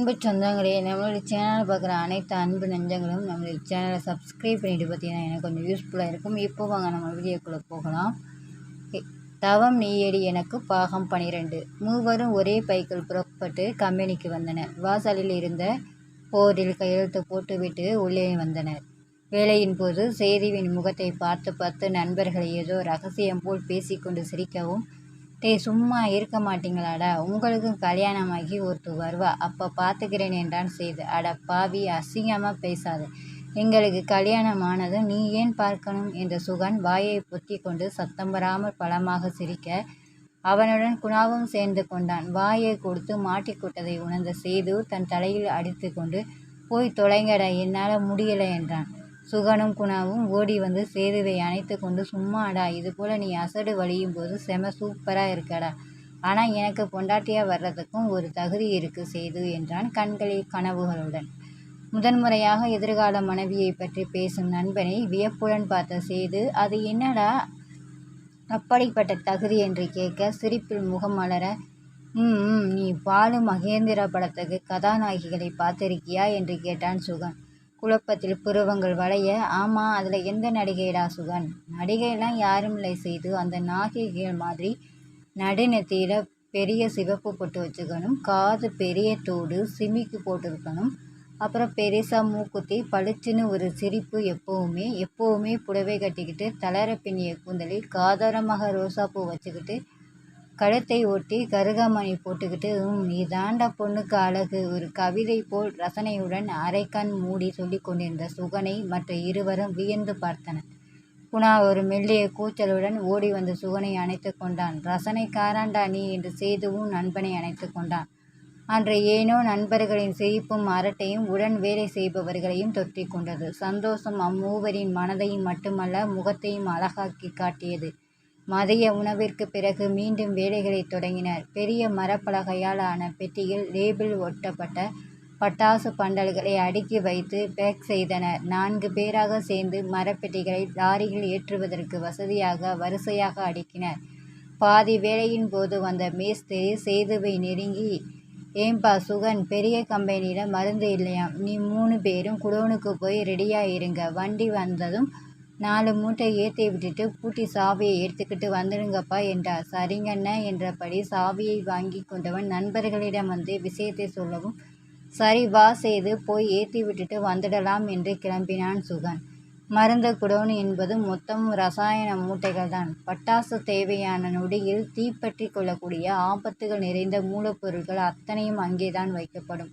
அன்பு சொந்தங்களே நம்மளுடைய சேனலை பார்க்குற அனைத்து அன்பு நெஞ்சங்களும் நம்மளுடைய சேனலை சப்ஸ்கிரைப் பண்ணிவிட்டு பார்த்தீங்கன்னா எனக்கு கொஞ்சம் யூஸ்ஃபுல்லாக இருக்கும். இப்போ வாங்க நம்ம வீடியோக்குள்ளே போகலாம். தவம் நீயடி எனக்கு பாகம் பனிரெண்டு. மூவரும் ஒரே பைக்கில் புறப்பட்டு கம்பெனிக்கு வந்தனர். வாசலில் இருந்த போரில் கையெழுத்து போட்டுவிட்டு உள்ளே வந்தனர். வேலையின் போது சேதுவின் முகத்தை பார்த்து பார்த்து நண்பர்கள் ஏதோ ரகசியம் போல் பேசிக்கொண்டு சிரிக்கவும் டேய் சும்மா இருக்க மாட்டீங்களாடா. உங்களுக்கும் கல்யாணமாகி ஒருத்தர் வருவா. அப்போ பார்த்துக்கிறேன் என்றான் சேது அட பாவி அசிங்கமாக பேசாது. எங்களுக்கு கல்யாணம் ஆனதும் நீ ஏன் பார்க்கணும் என்ற சுகன் வாயை பொத்தி கொண்டு சத்தம் வராமல் பலமாக சிரிக்க அவனுடன் குணாவும் சேர்ந்து கொண்டான். வாயை கொடுத்து மாட்டிக்கொட்டதை உணர்ந்த சேது தன் தலையில் அடித்து கொண்டு போய் தொலைங்கடா என்னால் முடியலை என்றான். சுகனும் குணாவும் ஓடி வந்து சேதுவை அணைத்து கொண்டு சும்மாடா இது போல் நீ அசடு வழியும் போது செம சூப்பராக இருக்கடா. ஆனால் எனக்கு பொண்டாட்டியாக வர்றதுக்கும் ஒரு தகுதி இருக்கு சேது என்றான் கண்களில் கனவுகளுடன். முதன்முறையாக எதிர்கால மனைவியை பற்றி பேசும் நண்பனை வியப்புடன் பார்த்த சேது அது என்னடா அப்படிப்பட்ட தகுதி? என்று கேட்க சிரிப்பில் முகம் மலர ம் ம், நீ பாலு மகேந்திரா படத்துக்கு கதாநாயகிகளை பார்த்திருக்கியா? என்று கேட்டான் சுகன். குழப்பத்தில் புருவங்கள் வளைய ஆமாம் அதில் எந்த நடிகைடா சுகன்? நடிகைலாம் யாரும் இல்லை செய்து அந்த நாயகிகள் மாதிரி நடுநெத்தியில் பெரிய சிவப்பு போட்டு வச்சுக்கணும் காது பெரிய தோடு சிமிக்கு போட்டிருக்கணும். அப்புறம் பெருசாக மூக்குத்தி பளிச்சுன்னு ஒரு சிரிப்பு எப்போவுமே எப்போவுமே புடவை கட்டிக்கிட்டு தளர பின்னிய கூந்தலில் காதாரமாக ரோசாப்பூ வச்சுக்கிட்டு கழுத்தை ஒட்டி கருகாமணி போட்டுக்கிட்டு உம் இதாண்டா பொண்ணுக்கு அழகு. ஒரு கவிதை போல் ரசனையுடன் அரைக்கண் மூடி சொல்லிக் கொண்டிருந்த சுகனை மற்ற இருவரும் வியந்து பார்த்தனர். குணா ஒரு மெல்லிய கூச்சலுடன் ஓடி வந்து சுகனை அணைத்து கொண்டான். ரசனை காராண்டா நீ? என்று சேதுவும் நண்பனை அணைத்து கொண்டான். அன்று ஏனோ நண்பர்களின் சிரிப்பும் அரட்டையும் உடன் வேலை செய்பவர்களையும் தொற்றிக் கொண்டது. சந்தோஷம் அம்மூவரின் மனதையும் மட்டுமல்ல முகத்தையும் அழகாக்கி காட்டியது. மதிய உணவிற்கு பிறகு மீண்டும் வேலைகளை தொடங்கினர். பெரிய மரப்பலகையால் ஆன பெட்டியில் லேபிள் ஒட்டப்பட்ட பட்டாசு பண்டல்களை அடுக்கி வைத்து பேக் செய்தனர். நான்கு பேராக சேர்ந்து மரப்பெட்டிகளை லாரியில் ஏற்றுவதற்கு வசதியாக வரிசையாக அடுக்கினர். பாதி வேலையின் போது வந்த மேஸ்திரி சேதுவை நெருங்கி ஏம்பா சுகன் பெரிய கம்பெனியில் மருந்து இல்லையாம். நீ மூணு பேரும் குடோனுக்கு போய் ரெடியாக இருங்க. வண்டி வந்ததும் நாலு மூட்டை ஏற்றி விட்டுட்டு பூட்டி சாவியை எடுத்துக்கிட்டு வந்துடுங்கப்பா என்றார். சரிங்கண்ண என்றபடி சாவியை வாங்கி கொண்டவன் நண்பர்களிடம் வந்து விஷயத்தை சொல்லவும் சரி வா செய்து போய் ஏற்றி விட்டுட்டு வந்துடலாம் என்று கிளம்பினான் சுகன். மருந்து குடோன் என்பது மொத்தம் ரசாயன மூட்டைகள் தான் பட்டாசு தேவையான நொடியில் தீப்பற்றி கொள்ளக்கூடிய ஆபத்துகள் நிறைந்த மூலப்பொருட்கள் அத்தனையும் அங்கேதான் வைக்கப்படும்.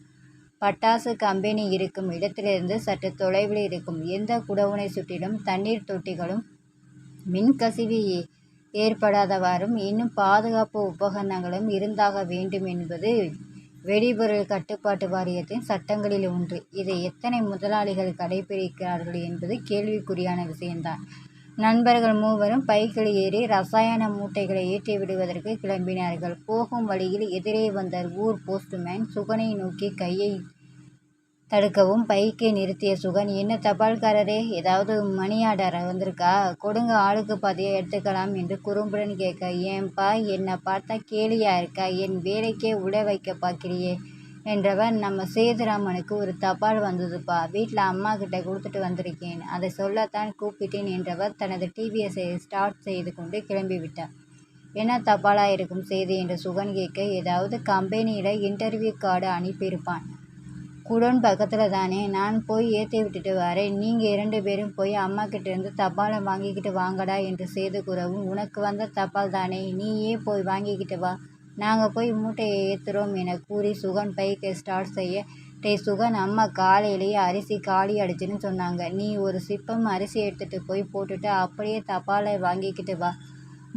பட்டாசு கம்பெனி இருக்கும் இடத்திலிருந்து சற்று தொலைவில் இருக்கும் எந்த குடவுனை சுற்றிலும் தண்ணீர் தொட்டிகளும் மின்கசிவு ஏற்படாதவாறும் இன்னும் பாதுகாப்பு உபகரணங்களும் இருந்தாக வேண்டும் என்பது வெடிபொருள் கட்டுப்பாட்டு வாரியத்தின் சட்டங்களில் ஒன்று. இதை எத்தனை முதலாளிகள் கடைபிடிக்கிறார்கள் என்பது கேள்விக்குறியான விஷயம்தான். நண்பர்கள் மூவரும் பைக்கில் ஏறி ரசாயன மூட்டைகளை ஏற்றி விடுவதற்கு கிளம்பினார்கள். போகும் வழியில் எதிரே வந்த ஊர் போஸ்ட்மேன் சுகனை நோக்கி கையை தடுக்கவும் பைக்கை நிறுத்திய சுகன் என்ன தபால்காரரே ஏதாவது மணி ஆர்டர் வந்திருக்கா? கொடுங்க ஆளுக்கு பாதையை எடுத்துக்கலாம் என்று குறும்புடன் கேட்க ஏன்பா என்னை பார்த்தா கேலியா இருக்கா? என் வேலைக்கே உட வைக்க பார்க்கிறியே என்றவர் நம்ம சேதுராமனுக்கு ஒரு தபால் வந்ததுப்பா. வீட்டில் அம்மா கிட்ட கொடுத்துட்டு வந்திருக்கேன். அதை சொல்லத்தான் கூப்பிட்டேன் என்றவர் தனது டிவிஎஸை ஸ்டார்ட் செய்து கொண்டு கிளம்பிவிட்டார் என்ன தபாலாக இருக்கும் செய்தி என்று சுகன் கேட்க ஏதாவது கம்பெனியில் இன்டர்வியூ கார்டு அனுப்பியிருப்பான். குடோன் பக்கத்தில் தானே. நான் போய் ஏற்றி விட்டுட்டு வரேன். நீங்கள் இரண்டு பேரும் போய் அம்மா கிட்டேருந்து தபாலை வாங்கிக்கிட்டு வாங்கடா என்று செய்து கூறவும் உனக்கு வந்த தபால் தானே. நீயே போய் வாங்கிக்கிட்டு வா. நாங்கள் போய் மூட்டையை ஏற்றுறோம் என கூறி சுகன் பைக்கை ஸ்டார்ட் செய்ய டே சுகன் அம்மா காலையிலேயே அரிசி காலி அடிச்சுன்னு சொன்னாங்க. நீ ஒரு சிப்பம் அரிசி எடுத்துகிட்டு போய் போட்டுட்டு அப்படியே தபாலை வாங்கிக்கிட்டு வா.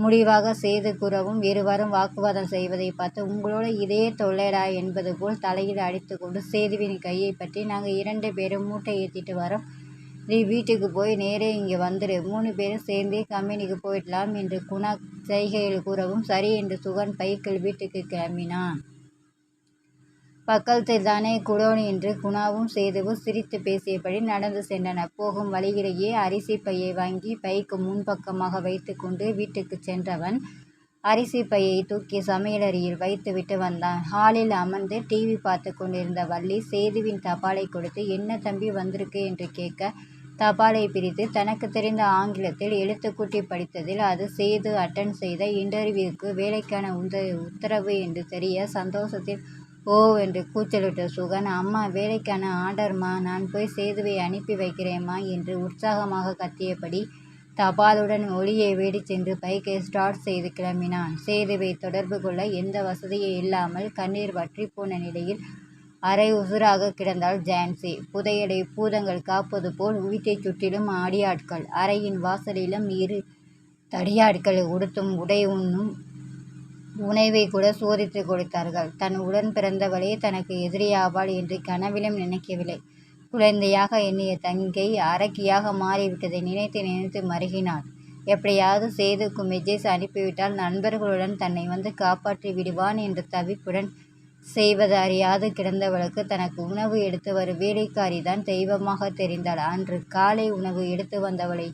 முடிவாக செய்து கூறவும் இருவரும் வாக்குவாதம் செய்வதை பார்த்து உங்களோட இதே தொல்லைடா என்பது போல் தலையில் அடித்துக்கொண்டு சேதுவின் கையை பற்றி நாங்கள் இரண்டு பேரும் மூட்டை ஏற்றிட்டு வரோம். நீ வீட்டுக்கு போய் நேரே இங்கே வந்துடு மூணு பேரும் சேர்ந்தே கம்பெனிக்கு போயிடலாம் என்று குணா செய்கையில் கூறவும் சரி என்று சுகன் பைக்கில் வீட்டுக்கு கிளம்பினான். பக்கத்தில் தானே குடோன் என்று குணாவும் சேதுவும் சிரித்து பேசியபடி நடந்து சென்றனர். போகும் வழியிலேயே அரிசி பையை வாங்கி பைக்கு முன்பக்கமாக வைத்துக்கொண்டு வீட்டுக்கு சென்றவன் அரிசி பையை தூக்கி சமையலறையில் வைத்துவிட்டு வந்தான். ஹாலில் அமர்ந்து டிவி பார்த்து கொண்டிருந்த வள்ளி சேதுவின் தபாலை கொடுத்து என்ன தம்பி வந்திருக்கு? என்று கேட்க தபாலை பிரித்து தனக்கு தெரிந்த ஆங்கிலத்தில் எழுத்துக்கூட்டி படித்ததில் அது சேது அட்டன் செய்த இன்டர்வியூக்கு வேலைக்கான உத்தரவு என்று தெரிய சந்தோஷத்தில் ஓ என்று கூச்சலிட்ட சுகன் அம்மா வேலைக்கான ஆர்டர்மா நான் போய் சேதுவை அனுப்பி வைக்கிறேம்மா என்று உற்சாகமாக கத்தியபடி தபாலுடன் ஒளியை வேடி சென்று பைக்கை ஸ்டார்ட் செய்து கிளம்பினான். சேதுவை தொடர்பு கொள்ள எந்த வசதியும் இல்லாமல் கண்ணீர் வற்றி போன நிலையில் அரை உசுராக கிடந்தாள் ஜான்சி. புதையலை பூதங்கள் காப்பது போல் வீட்டைச் சுற்றிலும் ஆடியாட்கள் அறையின் வாசலிலும் இரு தடியாட்கள் உடுத்தும் உடை உண்ணும் உணவை கூட சோதித்துக் கொடுத்தார்கள். தன் உடன் பிறந்தவளே தனக்கு எதிரியாவாள் என்று கனவிலும் நினைக்கவில்லை. குழந்தையாக எண்ணிய தங்கை அரக்கியாக மாறிவிட்டதை நினைத்து நினைத்து மருகினாள். எப்படியாவது சேதுக்கு மெஜேஸ் அனுப்பிவிட்டால் நண்பர்களுடன் தன்னை வந்து காப்பாற்றி விடுவான் என்ற தவிப்புடன் செய்வது அறியாது கிடந்தவளுக்கு தனக்கு உணவு எடுத்து வரும் வேலைக்காரிதான் தெய்வமாக தெரிந்தாள். அன்று காலை உணவு எடுத்து வந்தவளை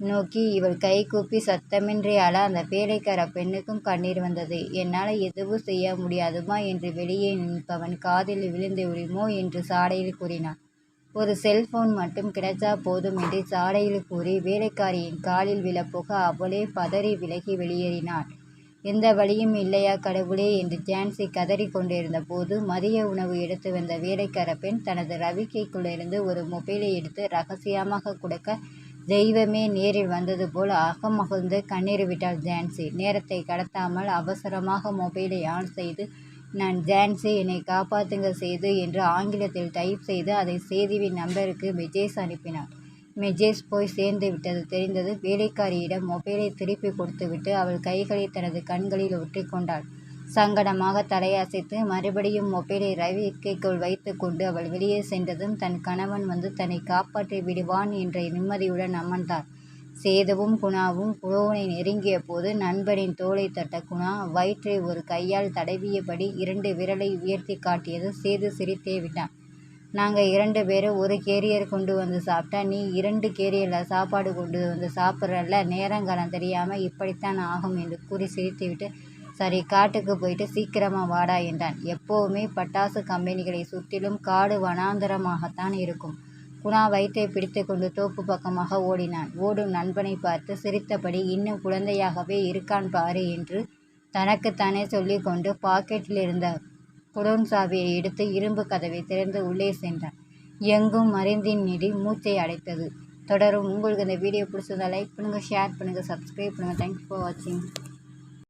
நோக்கி இவள் கைகூப்பி சத்தமின்றி அழ அந்த வேலைக்கார பெண்ணுக்கும் கண்ணீர் வந்தது. என்னால் எதுவும் செய்ய முடியாதுமா என்று வெளியே நிற்பவன் காதில் விழுந்து விடுமோ என்று சாடையில் கூறினான். ஒரு செல்போன் மட்டும் கிடைச்சா போதும் என்று சாடையில் கூறி வேலைக்காரியின் காலில் விழப்போக அவளே பதறி விலகி வெளியேறினாள். எந்த வழியும் இல்லையா கடவுளே என்று ஜான்சி கதறிக் கொண்டிருந்த போது மதிய உணவு எடுத்து வந்த வேலைக்கார பெண் தனது ரவிக்கைக்குள்ளிருந்து ஒரு மொபைலை எடுத்து ரகசியமாக கொடுக்க தெய்வமே நேரில் வந்தது போல் அகமகிழ்ந்து கண்ணீர் விட்டாள் ஜான்சி. நேரத்தை கடத்தாமல் அவசரமாக மொபைலை ஆன் செய்து நான் ஜான்சி என்னை காப்பாத்துங்க செய்து என்று ஆங்கிலத்தில் டைப் செய்து அதை செய்திவின் நம்பருக்கு மெசேஜ் அனுப்பினார். மெஜேஸ் போய் சேர்ந்து விட்டது தெரிந்தது வேலைக்காரியிடம் மொபைலை திருப்பி கொடுத்துவிட்டு அவள் கைகளை தனது கண்களில் ஒற்றிக்கொண்டாள். சங்கடமாக தலையசைத்து மறுபடியும் மொபைலை ரவிக்கைக்குள் வைத்துக் கொண்டு அவள் வெளியே சென்றதும் தன் கணவன் வந்து தன்னை காப்பாற்றி விடுவான் என்ற நிம்மதியுடன் அமர்ந்தார். சேதுவும் குணாவும் குடோனை நெருங்கிய போது நண்பனின் தோளை தட்ட குணா வயிற்றை ஒரு கையால் தடவியபடி இரண்டு விரலை உயர்த்தி காட்டியது சேது சிரித்தே விட்டான். நாங்கள் இரண்டு பேரும் ஒரு கேரியர் கொண்டு வந்து சாப்பிட்டா நீ இரண்டு கேரியரில் சாப்பாடு கொண்டு வந்து சாப்பிட்றல்ல நேரங்காலம் தெரியாமல் இப்படித்தான் ஆகும் என்று கூறி சிரித்துவிட்டு சரி காட்டுக்கு போயிட்டு சீக்கிரமாக வாடா என்றான். எப்போவுமே பட்டாசு கம்பெனிகளை சுற்றிலும் காடு வனாந்தரமாகத்தான் இருக்கும். குணா வயிற்றை பிடித்துக்கொண்டு தோப்பு பக்கமாக ஓடினான். ஓடும் நண்பனை பார்த்து சிரித்தபடி இன்னும் குழந்தையாகவே இருக்கான் பாரு என்று தனக்குத்தானே சொல்லி கொண்டு பாக்கெட்டிலிருந்த குடோன் சாவியை எடுத்து இரும்பு கதவை திறந்து உள்ளே சென்றான். எங்கும் மருந்தின் நெடி மூச்சை அடைத்தது. தொடரும். உங்களுக்கு இந்த வீடியோ பிடிச்சதா லைக் பண்ணுங்கள் ஷேர் பண்ணுங்க சப்ஸ்கிரைப் பண்ணுங்கள் தேங்க்ஸ் ஃபார் வாட்சிங்.